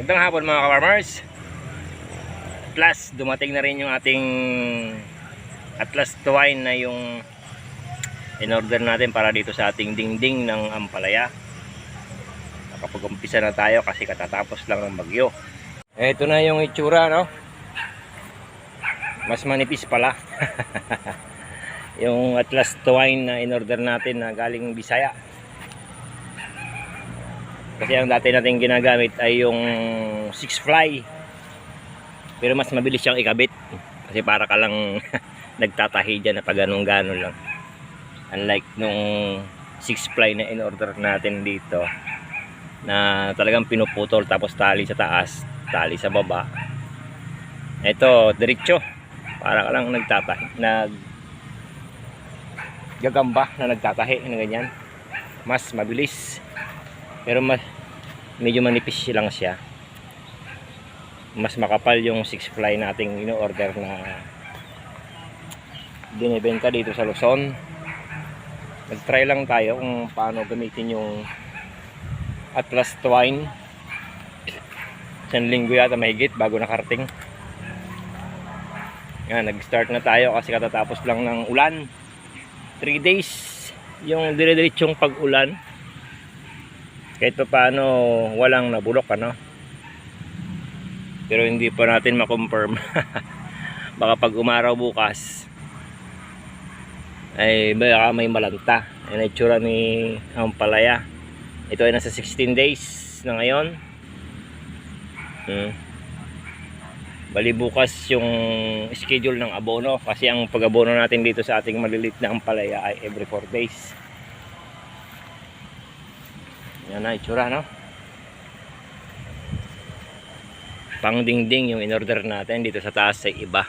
Magandang hapon mga ka-farmers. Plus, dumating na rin yung ating Atlas Twine na yung in-order natin para dito sa ating dingding ng Ampalaya. Nakapag-umpisa na tayo kasi katatapos lang ng bagyo. Ito na yung itsura, no? Mas manipis pala. yung Atlas Twine na in-order natin na galing Bisaya. Kasi ang dati natin ginagamit ay yung 6 fly. Pero mas mabilis siyang ikabit. Kasi para ka lang nagtatahi dyan na pag ganun ganon lang. Unlike nung 6 fly na in order natin dito na talagang pinuputol tapos tali sa taas, tali sa baba. Ito, diretso. Para ka lang nagtatahi, nag gagamba na nagtatahi na ganyan. Mas mabilis. Pero mas medyo manipis lang siya. Mas makapal yung 6 fly nating ino-order na binibenta dito sa Luzon. Nag-try lang tayo kung paano gamitin yung Atlas Twine. Isang linggo yata mahigit bago nakarating. Yan, nag-start na tayo kasi katatapos lang ng ulan. 3 days yung dire-diretsong pag-ulan kahit pa paano walang nabulok ano? Pero hindi pa natin ma-confirm baka pag umaraw bukas ay baka may malanta. Yan ang itsura ni Ampalaya ito ay nasa 16 days na ngayon. Hmm. bali bukas yung schedule ng abono. Kasi ang pag-abono natin dito sa ating malilit na Ampalaya ay every 4 days yan na itsura no? Pang dingding yung in-order natin dito sa taas ay iba.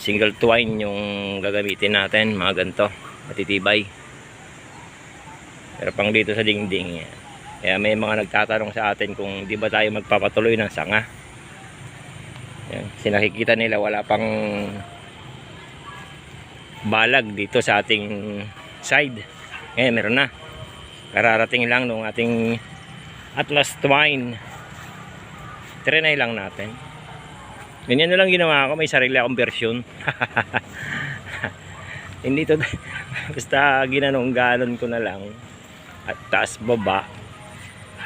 Single twine yung gagamitin natin mga ganito matitibay. Pero pang dito sa dingding kaya may mga nagtatanong sa atin kung di ba tayo magpapatuloy ng sanga. Yan. sinakikita nila wala pang balag dito sa ating side. Ngayon meron na kararating lang nung ating Atlas Twine. Trinay lang natin. Ganyan na lang ginawa ko. May sarili akong version. Hindi to basta ginanong galon ko na lang. At taas baba.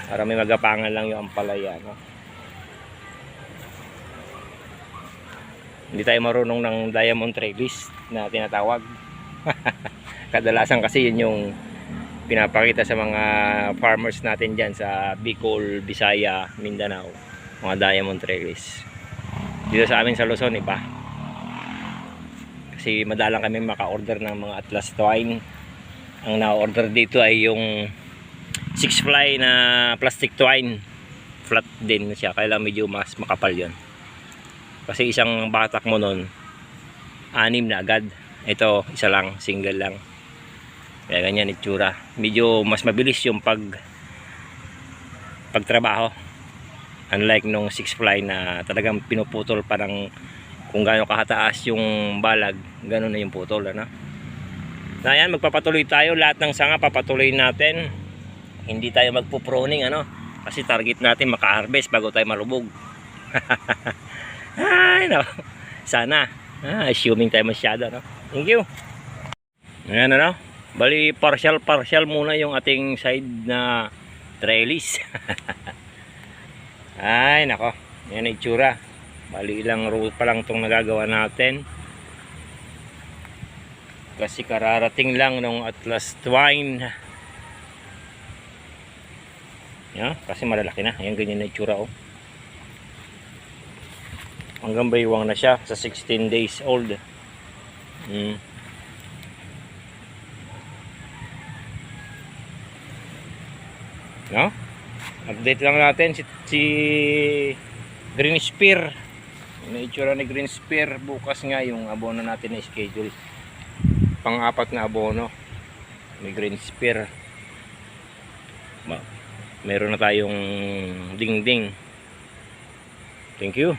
Para may magapangan lang yung ampalaya no? hindi tayo marunong ng diamond trellis na tinatawag. Kadalasan kasi yun yung pinapakita sa mga farmers natin dyan sa Bicol, Bisaya, Mindanao mga diamond trellis dito sa amin sa Luzon iba. Kasi madalang kami maka-order ng mga Atlas Twine. Ang na-order dito ay yung 6 fly na plastic twine. Flat din siya kaya medyo mas makapal yon kasi isang batak mo nun anim na agad. Ito isa lang single lang kaya ganyan itsura. Medyo mas mabilis yung pag pagtrabaho. Unlike nung 6 fly na talagang pinuputol parang kung gaano kahataas yung balag gano'n na yung putol ano? na yan magpapatuloy tayo. Lahat ng sanga papatuloy natin. Hindi tayo magpo-proning ano? Kasi target natin maka-harvest bago tayo malubog ay no. Sana. Ah, assuming tayo masyado no? Thank you. Ayan ano bali partial partial muna yung ating side na trellis. Ay nako. Yan ang itsura bali ilang row pa lang itong nagagawa natin. Kasi kararating lang ng Atlas Twine. Yan, kasi malalaki na. Yan ganyan na itsura oh. Hanggang baywang na siya sa 16 days old. Hmm. No? update lang natin si, si Green Spear. Yung itsura ni Green Spear? Bukas nga yung abono natin na schedule. Pang-apat na abono may Green Spear. Meron na tayong ding ding thank you